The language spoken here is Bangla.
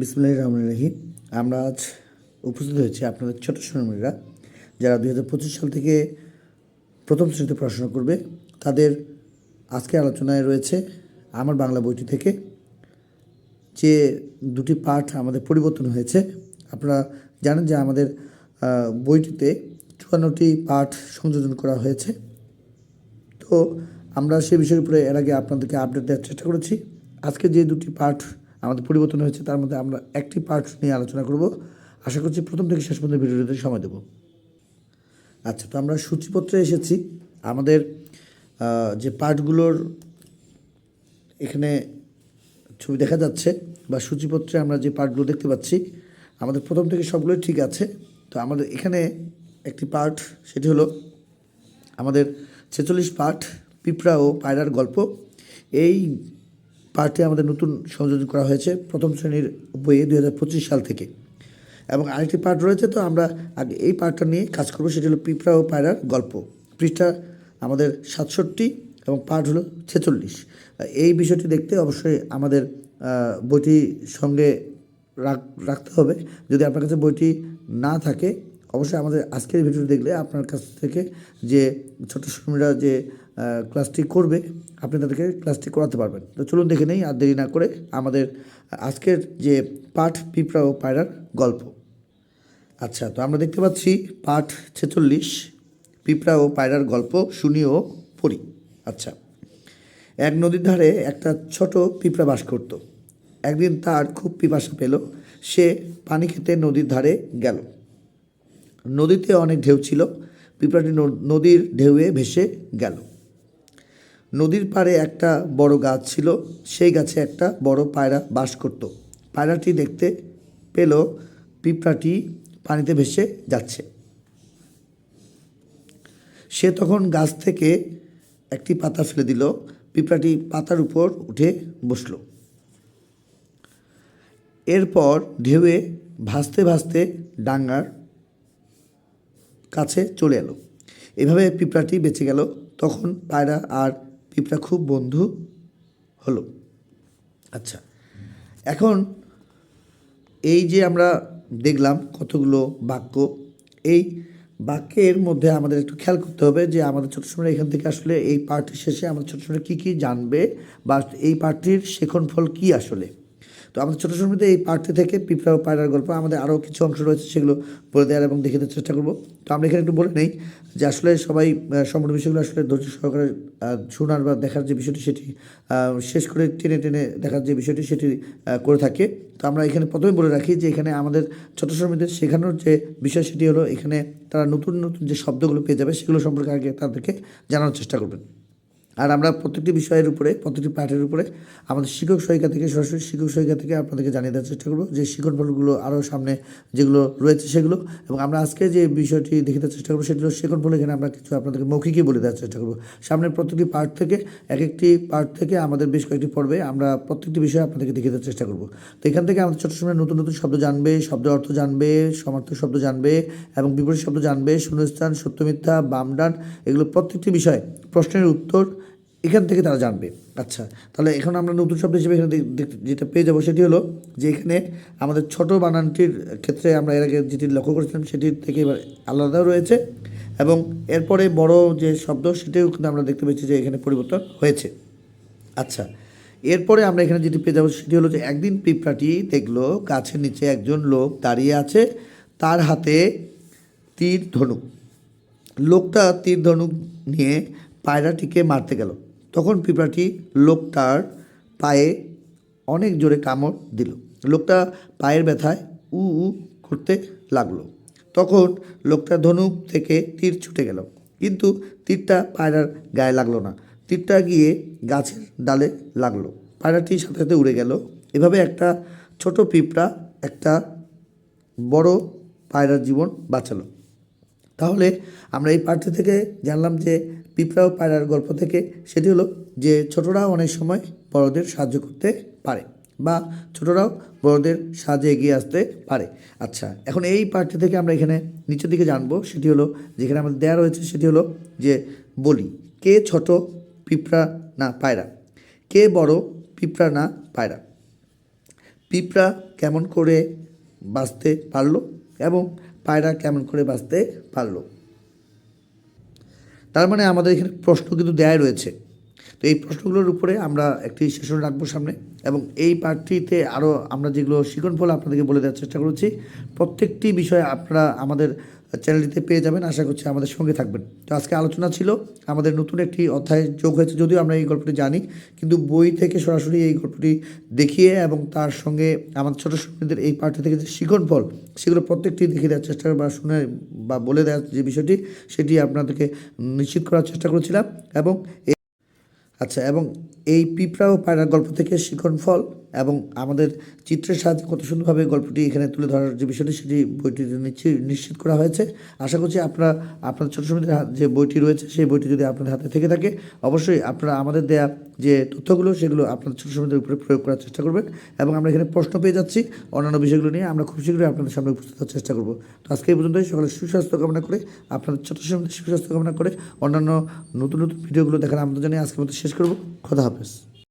বিসমুল্লাহ রহমান রহিম। আমরা আজ উপস্থিত হয়েছি আপনাদের ছোট সোনামণিরা যারা দুই হাজার পঁচিশ সাল থেকে প্রথম শ্রেণীতে পড়াশোনা করবে। তাদের আজকে আলোচনায় রয়েছে আমার বাংলা বইটি থেকে যে দুটি পাঠ আমাদের পরিবর্তন হয়েছে। আপনারা জানেন যে আমাদের বইটিতে চুয়ান্নটি পাঠ সংযোজন করা হয়েছে। তো আমরা সেই বিষয়ের উপরে এর আগে আপনাদেরকে আপডেট দেওয়ার চেষ্টা করেছি। আজকে যে দুটি পার্ট আমাদের পরিবর্তন হয়েছে, তার মধ্যে আমরা একটি পার্ট নিয়ে আলোচনা করব। আশা করছি প্রথম থেকে শেষ পর্যন্ত ভিডিওতে সময় দেব। আচ্ছা তো আমরা সূচিপত্রে এসেছি। আমাদের যে পার্টগুলোর এখানে ছবি দেখা যাচ্ছে বা সূচিপত্রে আমরা যে পার্টগুলো দেখতে পাচ্ছি, আমাদের প্রথম থেকে সবগুলোই ঠিক আছে। তো আমাদের এখানে একটি পার্ট সেটি হলো আমাদের ছেচল্লিশ পার্ট পিঁপড়া ও পায়রার গল্প। এই পাঠটি আমাদের নতুন সংযোজন করা হয়েছে প্রথম শ্রেণির বইয়ে দু হাজার পঁচিশ সাল থেকে। এবং আরেকটি পার্ট রয়েছে, তো আমরা আগে এই পার্টটা নিয়ে কাজ করব, সেটি হলো পিঁপড়া ও পায়রার গল্প। পৃষ্ঠা আমাদের সাতষট্টি এবং পার্ট হলো ছেচল্লিশ। এই বিষয়টি দেখতে অবশ্যই আমাদের বইটি সঙ্গে রাখ, রাখতে হবে। যদি আপনার কাছে বইটি না থাকে, অবশ্যই আমাদের আজকের ভিডিও দেখলে আপনার কাছ থেকে যে ছোট শ্রমিকরা যে ক্লাসটি করবে, আপনি তাদেরকে ক্লাসটি করাতে পারবেন। তো চলুন দেখে নেই, আর দেরি না করে আমাদের আজকের যে পাঠ, পিঁপড়া ও পায়রার গল্প। আচ্ছা তো আমরা দেখতে পাচ্ছি পাঠ ছেচল্লিশ, পিঁপড়া ও পায়রার গল্প শুনি ও পড়ি। আচ্ছা এক নদীর ধারে একটা ছোট পিঁপড়া বাস করত। একদিন তার খুব পিপাসা পেল, সে পানি খেতে নদীর ধারে গেল। নদীতে অনেক ঢেউ ছিল, পিঁপড়াটি নদীর ঢেউয়ে ভেসে গেল। নদীর পাড়ে একটা বড় গাছ ছিল, সেই গাছে একটা বড় পায়রা বাস করত। পায়রাটি দেখতে পেল পিঁপড়াটি পানিতে ভেসে যাচ্ছে। সে তখন গাছ থেকে একটি পাতা ফেলে দিল। পিঁপড়াটি পাতার উপর উঠে বসল। এরপর ঢেউয়ে ভাসতে ভাসতে ডাঙ্গার কাছে চলে এলো। এভাবে পিঁপড়াটি বেঁচে গেল। তখন পায়রা আর পিঁপড়া খুব বন্ধু হলো। আচ্ছা এখন এই যে আমরা দেখলাম কতগুলো বাক্য, এই বাক্যের মধ্যে আমাদের একটু খেয়াল করতে হবে যে আমাদের ছোটো সময় এখান থেকে আসলে এই পার্টির শেষে আমাদের ছোটো সময় কী কী জানবে বা এই পার্টির শেখন ফল কী আসলে। তো আমাদের ছোটো সময়তে এই পার্টি থেকে পিঁপড়া ও পায়রার গল্প, আমাদের আরও কিছু অংশ রয়েছে সেগুলো বলে দেওয়ার এবং দেখে দেওয়ার চেষ্টা করব। তো আমরা এখানে একটু বলে নেই যে আসলে সবাই সম্পূর্ণ বিষয়গুলো আসলে ধৈর্য সহকারে শোনার বা দেখার যে বিষয়টি সেটি শেষ করে টেনে টেনে দেখার যে বিষয়টি সেটি করে থাকে। তো আমরা এখানে প্রথমে বলে রাখি যে এখানে আমাদের ছোট শ্রমিকদের শেখানোর যে বিষয় সেটি হলো এখানে তারা নতুন নতুন যে শব্দগুলো পেয়ে যাবে সেগুলো সম্পর্কে আগে তাদেরকে জানানোর চেষ্টা করবেন। আর আমরা প্রত্যেকটি বিষয়ের উপরে প্রত্যেকটি পাঠের উপরে আমাদের শিক্ষক সহায়িকা থেকে সরাসরি শিক্ষক সহায়িকা থেকে আপনাদেরকে জানিয়ে দেওয়ার চেষ্টা করব যে শিক্ষণ ফলগুলো আরও সামনে যেগুলো রয়েছে সেগুলো এবং আমরা আজকে যে বিষয়টি দেখে দেওয়ার চেষ্টা করব সেটি হলো শিক্ষণ ফল এখানে আমরা কিছু আপনাদেরকে মৌখিকই বলে দেওয়ার চেষ্টা করব। সামনের প্রত্যেকটি পার্ট থেকে এক একটি পার্ট থেকে আমাদের বেশ কয়েকটি পর্বে আমরা প্রত্যেকটি বিষয় আপনাদেরকে দেখে দেওয়ার চেষ্টা করব। তো এখান থেকে আমাদের ছোটো সময় নতুন নতুন শব্দ জানবে, শব্দের অর্থ জানবে, সমার্থক শব্দ জানবে এবং বিপরীত শব্দ জানবে, শূন্যস্থান, সত্য মিথ্যা, বামডান, এগুলো প্রত্যেকটি বিষয় প্রশ্নের উত্তর এখান থেকে তারা জানবে। আচ্ছা তাহলে এখন আমরা নতুন শব্দ হিসেবে এখানে যেটা পেয়ে যাব সেটি হলো যে এখানে আমাদের ছোট বানানটির ক্ষেত্রে আমরা এর আগে যেটি লক্ষ্য করেছিলাম সেটির থেকে এবার আলাদা রয়েছে এবং এরপরে বড় যে শব্দ সেটিও কিন্তু আমরা দেখতে পেয়েছি যে এখানে পরিবর্তন হয়েছে। আচ্ছা এরপরে আমরা এখানে যেটি পেয়ে যাব সেটি হলো যে একদিন পিঁপড়াটি দেখল গাছের নিচে একজন লোক দাঁড়িয়ে আছে, তার হাতে তীর ধনুক। লোকটা তীর ধনুক নিয়ে পায়রাটিকে মারতে গেল। তখন পিঁপড়াটি লোকটার পায়ে অনেক জোরে কামড় দিল। লোকটা পায়ের ব্যথায় উ উ করতে লাগল। তখন লোকটা ধনুক থেকে তীর ছুটে গেল। কিন্তু তীরটা পায়রার গায়ে লাগল না। তীরটা গিয়ে গাছের ডালে লাগল। পায়রাটি সাথে সাথে উড়ে গেল। এভাবে একটা ছোট পিঁপড়া একটা বড় পায়রার জীবন বাঁচালো। তাহলে আমরা এই পাঠ্য থেকে জানলাম যে পিঁপড়া ও পায়রার গল্প থেকে, সেটি হলো যে ছোটরা অনেক সময় বড়দের সাহায্য করতে পারে বা ছোটরাও বড়দের সাহায্যে এগিয়ে আসতে পারে। আচ্ছা এখন এই পাঠ্য থেকে আমরা এখানে নিচের দিকে জানব, সেটি হলো যেখানে আমাদের দেওয়া রয়েছে সেটি হলো যে বলি, কে ছোট পিঁপড়া না পায়রা? কে বড় পিঁপড়া না পায়রা? পিঁপড়া কেমন করে বাঁচতে পারল এবং পায়রা কেমন করে বাঁচতে পারল? তার মানে আমাদের এখানে প্রশ্ন কিন্তু দেয় রয়েছে। তো এই প্রশ্নগুলোর উপরে আমরা একটি সেশন রাখব সামনে এবং এই পার্টটিতে আরও আমরা যেগুলো শিকন ফল আপনাদেরকে বলে দেওয়ার চেষ্টা করেছি, প্রত্যেকটি বিষয়ে আপনারা আমাদের চ্যানেলটিতে পেয়ে যাবেন। আশা করছি আমাদের সঙ্গে থাকবেন। তো আজকে আলোচনা ছিল, আমাদের নতুন একটি অধ্যায় যোগ হয়েছে, যদিও আমরা এই গল্পটি জানি, কিন্তু বই থেকে সরাসরি এই গল্পটি দেখিয়ে এবং তার সঙ্গে আমাদের ছোটো সন্তানদের এই পার্টি থেকে যে শিকন ফল, সেগুলো প্রত্যেকটি দেখিয়ে দেওয়ার চেষ্টা বা শুনে বা বলে দেওয়ার যে বিষয়টি, সেটি আপনাদেরকে নিশ্চিত করার চেষ্টা করেছিলাম এবং আচ্ছা এবং এই পিঁপড়া ও পায়রার গল্প থেকে শিখন ফল এবং আমাদের চিত্রের সাহায্যে কত সুন্দরভাবে গল্পটি এখানে তুলে ধরার যে বিষয়টি সেটি বইটিতে নিশ্চি- নিশ্চিত করা হয়েছে। আশা করছি আপনারা আপনার ছোটো সমিতির যে বইটি রয়েছে সেই বইটি যদি আপনাদের হাতে থেকে থাকে, অবশ্যই আপনারা আমাদের দেয়া যে তথ্যগুলো সেগুলো আপনাদের ছোটো সমিতির উপরে প্রয়োগ করার চেষ্টা করবেন এবং আমরা এখানে প্রশ্ন পেয়ে যাচ্ছি। অন্যান্য বিষয়গুলো নিয়ে আমরা খুব শীঘ্রই আপনাদের সামনে উপস্থিত হওয়ার চেষ্টা করব। তো আজকে এই পর্যন্তই। সকালে সুস্বাস্থ্য কামনা করে, আপনাদের ছোটো সমিতির সুস্বাস্থ্য কামনা করে, অন্যান্য নতুন নতুন ভিডিওগুলো দেখার আমন্ত্রণ জানিয়ে আজকের মতো শেষ করব। খোদা হাফেজ।